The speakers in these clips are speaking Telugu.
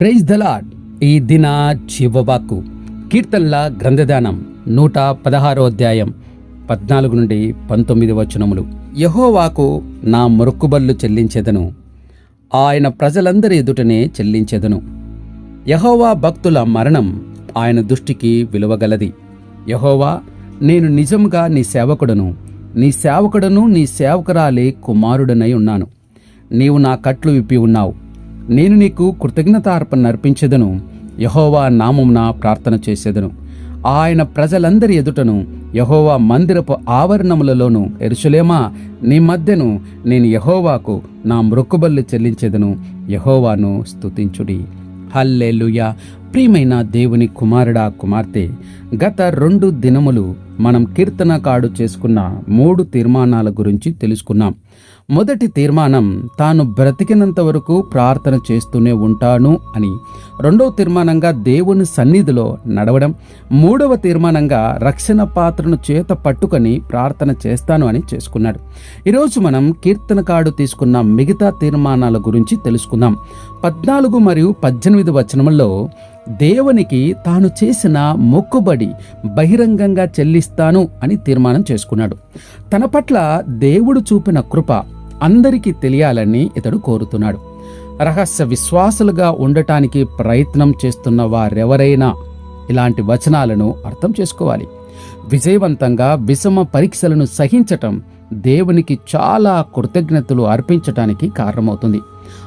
ప్రైజ్ దలాడ్ ఈ దిన చివవాకు కీర్తనల గ్రంథదానం నూట పదహారో అధ్యాయం పద్నాలుగు నుండి పంతొమ్మిది వచనములు. యహోవాకు నా మొరుక్కుబళ్ళు చెల్లించెదను. ఆయన ప్రజలందరి ఎదుటనే చెల్లించెదను. యహోవా భక్తుల మరణం ఆయన దృష్టికి విలువగలది. యహోవా నేను నిజంగా నీ సేవకుడను. నీ సేవకుడను నీ సేవకురాలే కుమారుడనై ఉన్నాను. నీవు నా కట్లు విప్పి ఉన్నావు. నేను నీకు కృతజ్ఞతార్పణ అర్పించెదను యహోవా నామంన ప్రార్థన చేసేదను. ఆయన ప్రజలందరి ఎదుటను యహోవా మందిరపు ఆవరణములలోను ఎరుసలేమా నీ మధ్యను నేను యహోవాకు నా మృక్కుబల్లు చెల్లించెదను. యహోవాను స్తుతించుడి. హల్లేలుయ. ప్రియమైన దేవుని కుమారుడా కుమార్తె గత రెండు దినములు మనం కీర్తనకాడు చేసుకున్న మూడు తీర్మానాల గురించి తెలుసుకున్నాం. మొదటి తీర్మానం తాను బ్రతికినంత వరకు ప్రార్థన చేస్తూనే ఉంటాను అని. రెండవ తీర్మానంగా దేవుని సన్నిధిలో నడవడం. మూడవ తీర్మానంగా రక్షణ పాత్రను చేత పట్టుకొని ప్రార్థన చేస్తాను అని చేసుకున్నాడు. ఈరోజు మనం కీర్తనకాడు తీసుకున్న మిగతా తీర్మానాల గురించి తెలుసుకుందాం. పద్నాలుగు మరియు పద్దెనిమిది వచనముల్లో దేవునికి తాను చేసిన మొక్కుబడి బహిరంగంగా చెల్లిస్తాను అని తీర్మానం చేసుకున్నాడు. తన పట్ల దేవుడు చూపిన కృప అందరికీ తెలియాలని ఇతడు కోరుతున్నాడు. రహస్య విశ్వాసులుగా ఉండటానికి ప్రయత్నం చేస్తున్న వారెవరైనా ఇలాంటి వచనాలను అర్థం చేసుకోవాలి. విజయవంతంగా విషమ పరీక్షలను సహించటం దేవునికి చాలా కృతజ్ఞతలు అర్పించటానికి కారణమవుతుంది.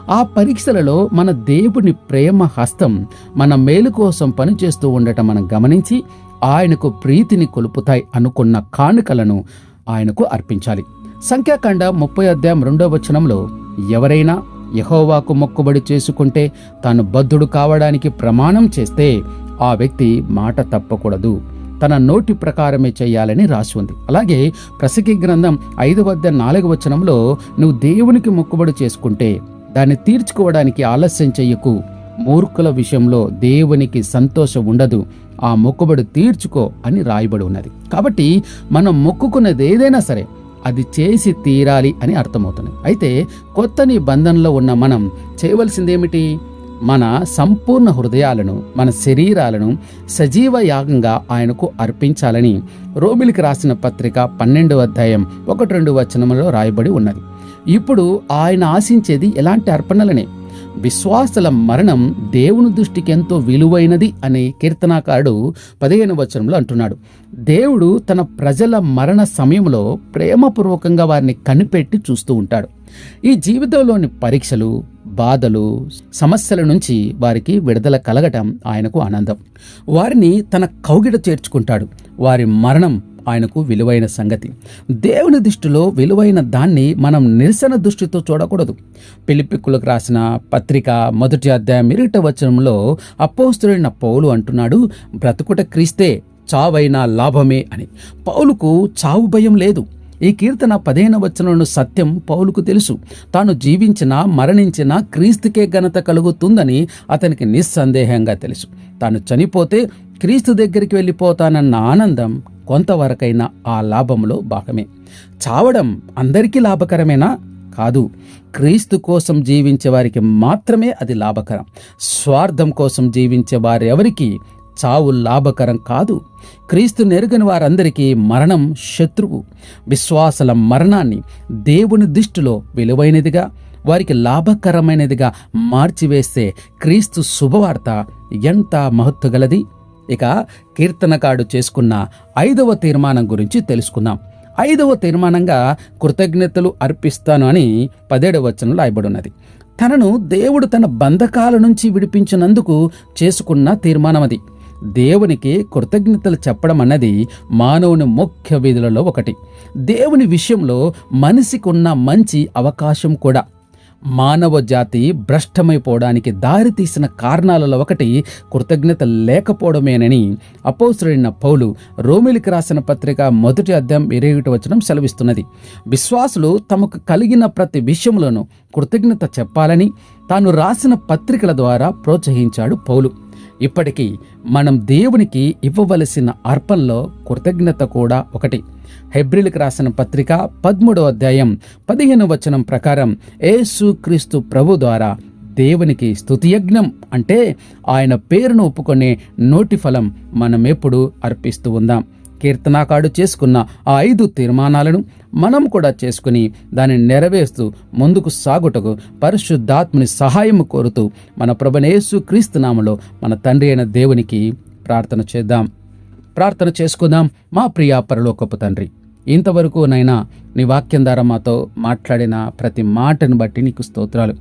ఆ పరీక్షలలో మన దేవుని ప్రేమ హస్తం మన మేలు కోసం పనిచేస్తూ ఉండటం మనం గమనించి ఆయనకు ప్రీతిని కొలుపుతాయి అనుకున్న కానుకలను ఆయనకు అర్పించాలి. సంఖ్యాకాండ ముప్పై అధ్యాయం రెండో వచనంలో ఎవరైనా యహోవాకు మొక్కుబడి చేసుకుంటే తాను బద్ధుడు కావడానికి ప్రమాణం చేస్తే ఆ వ్యక్తి మాట తప్పకూడదు. తన నోటి ప్రకారమే చేయాలని రాసి ఉంది. అలాగే ప్రసకి గ్రంథం ఐదు వద్ద నాలుగు వచనంలో నువ్వు దేవునికి మొక్కుబడి చేసుకుంటే దాన్ని తీర్చుకోవడానికి ఆలస్యం చెయ్యకు మూర్ఖుల విషయంలో దేవునికి సంతోషం ఉండదు. ఆ మొక్కుబడి తీర్చుకో అని రాయబడి ఉన్నది. కాబట్టి మనం మొక్కుకున్నది ఏదైనా సరే అది చేసి తీరాలి అని అర్థమవుతుంది. అయితే కొత్త నిబంధనలో ఉన్న మనం చేయవలసిందేమిటి? మన సంపూర్ణ హృదయాలను మన శరీరాలను సజీవ యాగంగా ఆయనకు అర్పించాలని రోమిలికి రాసిన పత్రిక పన్నెండవ అధ్యాయం ఒకటి రెండు వచనంలో రాయబడి ఉన్నది. ఇప్పుడు ఆయన ఆశించేది ఎలాంటి అర్పణలనే? విశ్వాసుల మరణం దేవుని దృష్టికి ఎంతో విలువైనది అని కీర్తనాకారుడు పదిహేను వచనంలో అంటున్నాడు. దేవుడు తన ప్రజల మరణ సమయంలో ప్రేమపూర్వకంగా వారిని కనిపెట్టి చూస్తూ ఉంటాడు. ఈ జీవితంలోని పరీక్షలు బాధలు సమస్యల నుంచి వారికి విడుదల కలగటం ఆయనకు ఆనందం. వారిని తన కౌగిట చేర్చుకుంటాడు. వారి మరణం ఆయనకు విలువైన సంగతి. దేవుని దృష్టిలో విలువైన దాన్ని మనం నిరసన దృష్టితో చూడకూడదు. పిలిపిక్కులకు రాసిన పత్రిక మొదటి అధ్యాయం ఇరుట వచనంలో అపోస్తుడైన పౌలు అంటున్నాడు బ్రతుకుట క్రీస్తే చావైనా లాభమే అని. పౌలుకు చావు భయం లేదు. ఈ కీర్తన పదిహేను వచనంలో సత్యం పౌలుకు తెలుసు. తాను జీవించిన మరణించిన క్రీస్తుకే ఘనత కలుగుతుందని అతనికి నిస్సందేహంగా తెలుసు. తాను చనిపోతే క్రీస్తు దగ్గరికి వెళ్ళిపోతానన్న ఆనందం కొంతవరకైనా ఆ లాభంలో భాగమే. చావడం అందరికీ లాభకరమేనా? కాదు. క్రీస్తు కోసం జీవించే వారికి మాత్రమే అది లాభకరం. స్వార్థం కోసం జీవించే వారెవరికి చావు లాభకరం కాదు. క్రీస్తు నెరుగని వారందరికీ మరణం శత్రువు. విశ్వాసల మరణాన్ని దేవుని దృష్టిలో విలువైనదిగా వారికి లాభకరమైనదిగా మార్చివేస్తే క్రీస్తు శుభవార్త ఎంత మహత్తు గలది ఇక కీర్తనకాడు చేసుకున్న ఐదవ తీర్మానం గురించి తెలుసుకుందాం. ఐదవ తీర్మానంగా కృతజ్ఞతలు అర్పిస్తాను అని పదేడవ వచనంలో రాయబడినది. తనను దేవుడు తన బంధకాల నుంచి విడిపించినందుకు చేసుకున్న తీర్మానం అది. దేవునికి కృతజ్ఞతలు చెప్పడం అన్నది మానవుని ముఖ్య విధులలో ఒకటి. దేవుని విషయంలో మనిషికి ఉన్న మంచి అవకాశం కూడా. మానవ జాతి భ్రష్టమైపోవడానికి దారితీసిన కారణాలలో ఒకటి కృతజ్ఞత లేకపోవడమేనని అపోసుడైన పౌలు రోమిలికి రాసిన పత్రిక మొదటి అధ్యాయం ఇరవై వచనం సెలవిస్తున్నది. విశ్వాసులు తమకు కలిగిన ప్రతి విషయంలోనూ కృతజ్ఞత చెప్పాలని తాను రాసిన పత్రికల ద్వారా ప్రోత్సహించాడు పౌలు. ఇప్పటికీ మనం దేవునికి ఇవ్వవలసిన అర్పణలో కృతజ్ఞత కూడా ఒకటి. హెబ్రిల్కి రాసిన పత్రిక పద్మూడో అధ్యాయం పదిహేను వచనం ప్రకారం ఏసు క్రీస్తు ప్రభు ద్వారా దేవునికి స్తుతియజ్ఞం అంటే ఆయన పేరును ఒప్పుకునే నోటి ఫలం మనమెప్పుడు అర్పిస్తూ ఉందాం. కీర్తనాకాడు చేసుకున్న ఆ ఐదు తీర్మానాలను మనం కూడా చేసుకుని దానిని నెరవేరుస్తూ ముందుకు సాగుటకు పరిశుద్ధాత్మని సహాయం కోరుతూ మన ప్రభనేసు క్రీస్తునామలో మన తండ్రి అయిన దేవునికి ప్రార్థన చేద్దాం. ప్రార్థన చేసుకుందాం. మా ప్రియ పరలోకపు తండ్రి ఇంతవరకు నైనా నీ వాక్యం ద్వారా మాతో మాట్లాడిన ప్రతి మాటను బట్టి నీకు స్తోత్రాలు.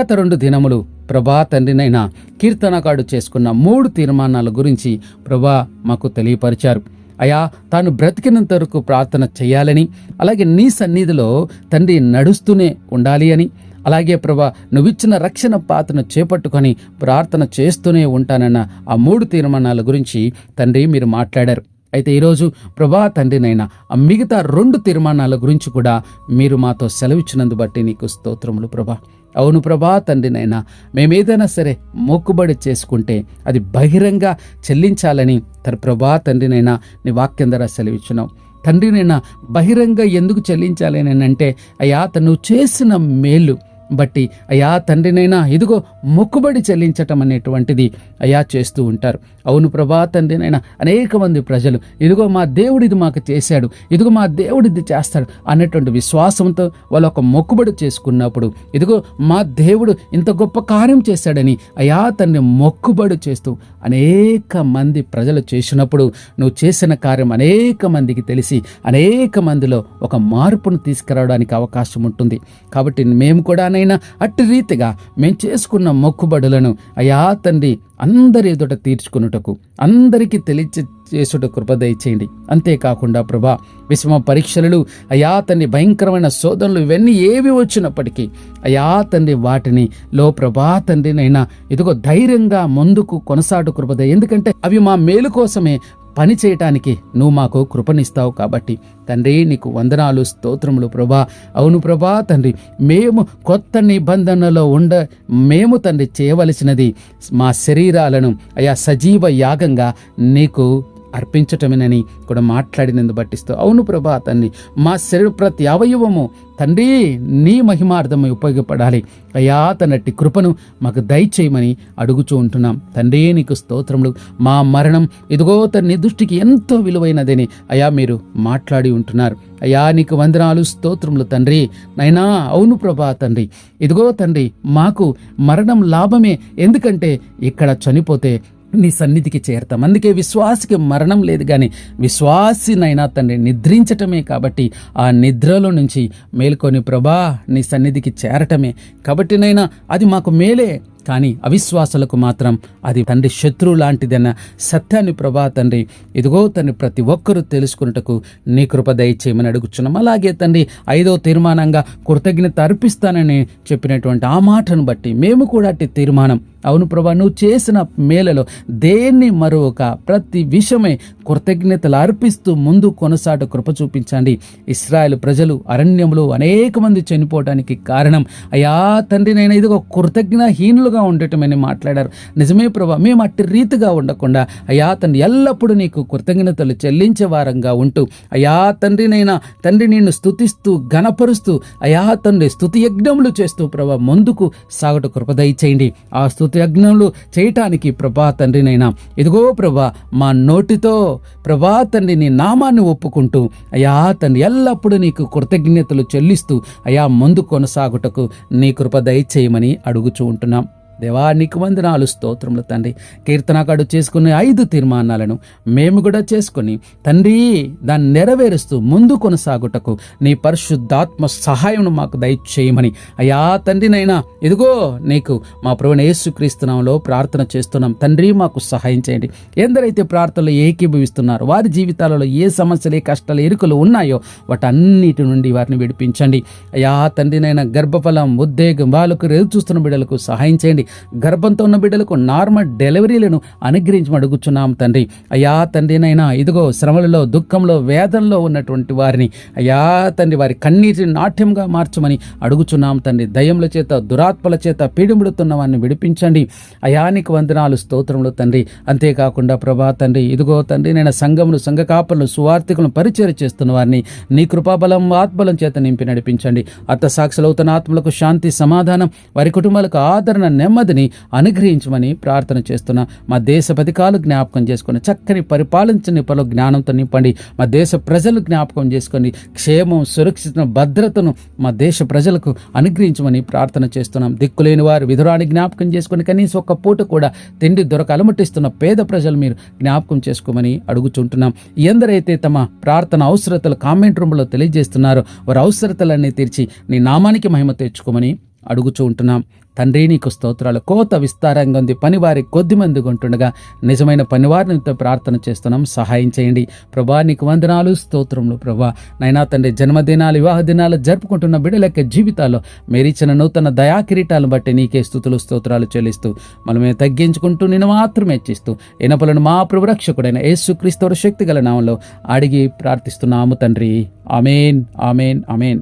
గత రెండు దినములు ప్రభా తండ్రినైనా కీర్తనకాడు చేసుకున్న మూడు తీర్మానాల గురించి ప్రభా మాకు తెలియపరిచారు. అయా తాను బ్రతికినంత వరకు ప్రార్థన చేయాలని అలాగే నీ సన్నిధిలో తండ్రి నడుస్తూనే ఉండాలి అని. అలాగే ప్రభా నువ్విచ్చిన రక్షణ పాత్రను చేపట్టుకొని ప్రార్థన చేస్తూనే ఉంటానన్న ఆ మూడు తీర్మానాల గురించి తండ్రి మీరు మాట్లాడారు. అయితే ఈరోజు ప్రభా తండ్రినైనా ఆ మిగతా రెండు తీర్మానాల గురించి కూడా మీరు మాతో సెలవిచ్చినందు బట్టి నీకు స్తోత్రములు ప్రభా. అవును ప్రభా తండ్రినైనా మేమేదైనా సరే మొక్కుబడి చేసుకుంటే అది బహిరంగ చెల్లించాలని తన ప్రభా తండ్రినైనా నీ వాక్యం ద్వారా సెలవిచ్చున్నావు తండ్రినైనా బహిరంగ ఎందుకు చెల్లించాలని అంటే అయ్యా తను చేసిన మేలు బట్టి అయా తండ్రినైనా ఇదిగో మొక్కుబడి చెల్లించటం అనేటువంటిది అయా చేస్తూ ఉంటారు. అవును ప్రభా తండ్రినైనా అనేక మంది ప్రజలు ఇదిగో మా దేవుడు ఇది మాకు చేశాడు ఇదిగో మా దేవుడు ఇది చేస్తాడు అనేటువంటి విశ్వాసంతో వాళ్ళు ఒక మొక్కుబడి చేసుకున్నప్పుడు ఇదిగో మా దేవుడు ఇంత గొప్ప కార్యం చేశాడని అయా తండ్రి మొక్కుబడి చేస్తూ అనేక మంది ప్రజలు చేసినప్పుడు నువ్వు చేసిన కార్యం అనేక మందికి తెలిసి అనేక మందిలో ఒక మార్పును తీసుకురావడానికి అవకాశం ఉంటుంది. కాబట్టి మేము నాయన అట్టి రీతిగా మేము చేసుకున్న మొక్కుబడులను అయా తండ్రి అందరి ఎదుట తీర్చుకున్నటకు అందరికీ తెలియ చేసుట కృపదయ చేయండి అంతేకాకుండా ప్రభా విషమ పరీక్షలు అయా తండ్రి భయంకరమైన శోధనలు ఇవన్నీ ఏవి వచ్చినప్పటికీ అయా తండ్రి వాటిని లో ప్రభా తండ్రినైనా ఇదిగో ధైర్యంగా ముందుకు కొనసాటు కృపద ఎందుకంటే అవి మా మేలు కోసమే పని చేయటానికి నువ్వు మాకు కృపనిస్తావు కాబట్టి తండ్రి నీకు వందనాలు స్తోత్రములు ప్రభా. అవును ప్రభా తండ్రి మేము కొత్త నిబంధనలో ఉండ మేము తండ్రి చేయవలసినది మా శరీరాలను అయా సజీవ యాగంగా నీకు అర్పించటమేనని కూడా మాట్లాడినందు బట్టిస్తూ అవును ప్రభా తండ్రి మా శరీర ప్రతి అవయవము తండ్రి నీ మహిమార్థమై ఉపయోగపడాలి. అయా తనటి కృపను మాకు దయచేయమని అడుగుచూ ఉంటున్నాం. తండ్రి నీకు స్తోత్రములు. మా మరణం ఇదిగో తన్ని దృష్టికి ఎంతో విలువైనదని అయా మీరు మాట్లాడి ఉంటున్నారు. అయా నీకు వందనాలు స్తోత్రములు తండ్రి. నైనా అవును ప్రభా తండ్రి. ఇదిగో తండ్రి మాకు మరణం లాభమే. ఎందుకంటే ఇక్కడ చనిపోతే నీ సన్నిధికి చేరతాం. అందుకే విశ్వాసికి మరణం లేదు కానీ విశ్వాసినైనా తండ్రి నిద్రించటమే కాబట్టి ఆ నిద్రలో నుంచి మేల్కొని ప్రభా నీ సన్నిధికి చేరటమే. కాబట్టి నైనా అది మాకు మేలే. కానీ అవిశ్వాసులకు మాత్రం అది తండ్రి శత్రువు లాంటిదన్న సత్యాన్ని ప్రభా తండ్రి ఇదిగో తండ్రి ప్రతి ఒక్కరూ తెలుసుకున్నటకు నీ కృప దయచేయమని అడుగుచున్నాం. అలాగే తండ్రి ఐదో తీర్మానంగా కృతజ్ఞత అర్పిస్తానని చెప్పినటువంటి ఆ మాటను బట్టి మేము కూడా అట్టి తీర్మానం అవును ప్రభా నువ్వు చేసిన మేలలో దేన్ని మరొక ప్రతి విషయమే కృతజ్ఞతలు అర్పిస్తూ ముందు కొనసాట కృప చూపించండి. ఇస్రాయల్ ప్రజలు అరణ్యంలో అనేక మంది చనిపోవడానికి కారణం అయా తండ్రి నేను ఇదిగో కృతజ్ఞహీనులుగా ఉండటమని మాట్లాడారు. నిజమే ప్రభా మేము అట్టి రీతిగా ఉండకుండా అయా తండ్రి ఎల్లప్పుడూ నీకు కృతజ్ఞతలు చెల్లించే వారంగా ఉంటూ అయా తండ్రి నైనా తండ్రి నిన్ను స్థుతిస్తూ ఘనపరుస్తూ అయా తండ్రి స్థుతి యజ్ఞములు చేస్తూ ప్రభా ముందుకు సాగట కృప చేయండి ఆ స్థుతి యజ్ఞములు చేయటానికి ప్రభా తండ్రినైనా. ఇదిగో ప్రభా మా నోటితో ప్రభా తండ్రి నీ నామాన్ని ఒప్పుకుంటూ అయా తండ్రి ఎల్లప్పుడూ నీకు కృతజ్ఞతలు చెల్లిస్తూ అయా ముందు కొనసాగుటకు నీ కృప దయచేయమని అడుగుచూ ఉంటున్నాం. దేవా నీకు వందనాలు స్తోత్రములు తండ్రి. కీర్తనకాడు చేసుకునే ఐదు తీర్మానాలను మేము కూడా చేసుకుని తండ్రి దాన్ని నెరవేరుస్తూ ముందు కొనసాగుటకు నీ పరిశుద్ధాత్మ సహాయమును మాకు దయచేయమని. అయ్యా తండ్రినైనా ఇదిగో నీకు మా ప్రభుని యేసుక్రీస్తునాంలో ప్రార్థన చేస్తున్నాం. తండ్రి మాకు సహాయం చేయండి. ఎందరైతే ప్రార్థనలు ఏకీభవిస్తున్నారు వారి జీవితాలలో ఏ సమస్యలు ఏ కష్టాలు ఎరుకలు ఉన్నాయో వాటన్నిటి నుండి వారిని విడిపించండి. అయ్యా తండ్రినైనా గర్భఫలం ఉద్వేగం వాళ్ళకు ఎదురు చూస్తున్న బిడ్డలకు సహాయం చేయండి. గర్భంతో ఉన్న బిడ్డలకు నార్మల్ డెలివరీలను అనుగ్రహించమని అడుగుచున్నాం తండ్రి. అయ్యా తండ్రినైనా ఇదిగో శ్రమలలో దుఃఖంలో వేదనలో ఉన్నటువంటి వారిని అయ్యా తండ్రి వారి కన్నీటిని నాట్యంగా మార్చమని అడుగుచున్నాం తండ్రి. దయ్యముల చేత దురాత్మల చేత పీడిముడుతున్న వారిని విడిపించండి. అయానికి వందనాలు స్తోత్రములు తండ్రి. అంతేకాకుండా ప్రభా తండ్రి ఇదిగో తండ్రి నేను సంఘమును సంఘ కాపలను సువార్థికులను పరిచయం చేస్తున్న వారిని నీ కృపాబలం ఆత్మలం చేత నింపి నడిపించండి. అత్త సాక్షులవుతున్న ఆత్మలకు శాంతి సమాధానం వారి కుటుంబాలకు ఆదరణ నెమ్మదిని అనుగ్రహించమని ప్రార్థన చేస్తున్నా మా దేశ పథకాలు జ్ఞాపకం చేసుకుని చక్కని పరిపాలించని పలు జ్ఞానంతో నింపండి. మా దేశ ప్రజలు జ్ఞాపకం చేసుకొని క్షేమం సురక్షితం భద్రతను మా దేశ ప్రజలకు అనుగ్రహించమని ప్రార్థన చేస్తున్నాం. దిక్కులేని వారు విధురాన్ని జ్ఞాపకం చేసుకొని కనీసం ఒక్క పూట కూడా తిండి దొరక అలమటిస్తున్న పేద ప్రజలు మీరు జ్ఞాపకం చేసుకోమని అడుగుచుంటున్నాం. ఎందరైతే తమ ప్రార్థన అవసరతలు కామెంట్ రూమ్లో తెలియజేస్తున్నారో వారి అవసరతలన్నీ తీర్చి నీ నామానికి మహిమ తెచ్చుకోమని అడుగుచూ ఉంటున్నాం తండ్రి నీకు స్తోత్రాలు. కోత విస్తారంగా ఉంది. పనివారి కొద్ది మంది ఉంటుండగా నిజమైన పనివారినితో ప్రార్థన చేస్తున్నాం. సహాయం చేయండి. ప్రభా నీకు వందనాలు స్తోత్రములు ప్రభా. నైనా తండ్రి జన్మదినాలు వివాహ దినాలు జరుపుకుంటున్న బిడ్డల యొక్క జీవితాల్లో మీరిచ్చిన నూతన దయా కిరీటాలను బట్టి నీకే స్థుతులు స్తోత్రాలు చెల్లిస్తూ మనమే తగ్గించుకుంటూ నేను మాత్రమే ఇచ్చిస్తూ ఇనపలను మా ప్రభురక్షకుడైన యేసుక్రీస్తు శక్తి గల నామంలో అడిగి ప్రార్థిస్తున్నాము తండ్రి. అమేన్ అమేన్ అమేన్